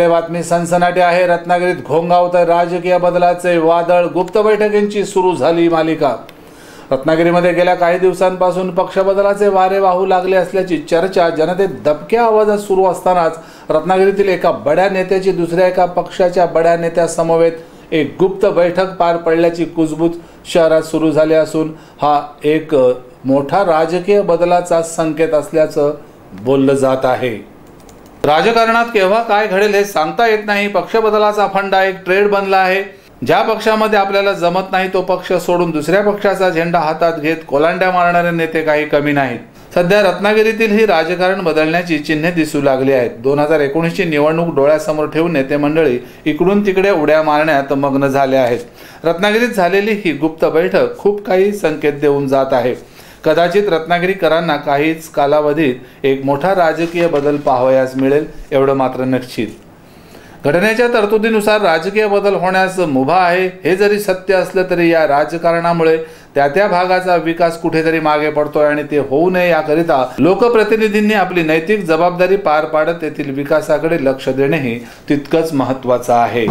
बातमी सनसनाटी आहे. रत्नागिरीत घोंगावत राजकीय बदलाचे वादळ. गुप्त बैठकींची सुरू झाली मालिका. रत्नागिरीमध्ये गेल्या काही दिवसांपासून पक्षबदलाचे वारे वाहू लागले असल्याची चर्चा जनतेत दबक्या आवाजात सुरू असतानाच रत्नागिरीतील एका बड्या नेत्याची दुसऱ्या एका पक्षाच्या बड्या नेत्यासमवेत एक गुप्त बैठक पार पडल्याची कुजबूज शहरात सुरू झाली असून हा एक मोठा राजकीय बदलाचा संकेत असल्याचं बोललं जात आहे. राजकारणात केव्हा काय घडेल हे सांगता येत नाही. पक्ष बदलाचा फंडा एक ट्रेड बनला आहे. ज्या पक्षामध्ये आपल्याला जमत नाही तो पक्ष सोडून दुसऱ्या पक्षाचा झेंडा हातात घेत कोलांड्या मारणारे नेते काही कमी नाहीत. सध्या रत्नागिरीतील ही राजकारण बदलण्याची चिन्हे दिसू लागली आहेत. दोन हजार एकोणीसची निवडणूक डोळ्यासमोर ठेवून नेते मंडळी इकडून तिकडे उड्या मारण्यात मग्न झाले आहेत. रत्नागिरीत झालेली ही गुप्त बैठक खूप काही संकेत देऊन जात आहे. कदाचित रत्नागिरीकरांना काहीच कालावधीत एक मोठा राजकीय बदल पाहावयास मिळेल एवढं मात्र निश्चित. घटनेच्या तरतुदीनुसार राजकीय बदल होण्यास मुभा आहे हे जरी सत्य असलं तरी या राजकारणामुळे त्या त्या भागाचा विकास कुठेतरी मागे पडतोय आणि ते होऊ नये याकरिता लोकप्रतिनिधींनी आपली नैतिक जबाबदारी पार पाडत तेथील विकासाकडे लक्ष देणेही तितकंच महत्त्वाचं आहे.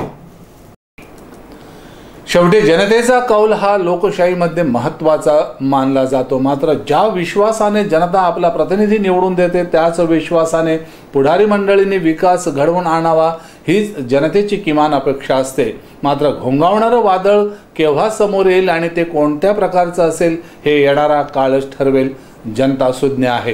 शेवटी जनतेचा कौल हा लोकशाहीमध्ये महत्त्वाचा मानला जातो. मात्र ज्या विश्वासाने जनता आपला प्रतिनिधी निवडून देते त्याच विश्वासाने पुढारी मंडळींनी विकास घडवून आणावा हीच जनतेची किमान अपेक्षा असते. मात्र घोंगावणारं वादळ केव्हा समोर येईल आणि ते कोणत्या प्रकारचं असेल हे येणारा काळच ठरवेल. जनता सुज्ञ आहे.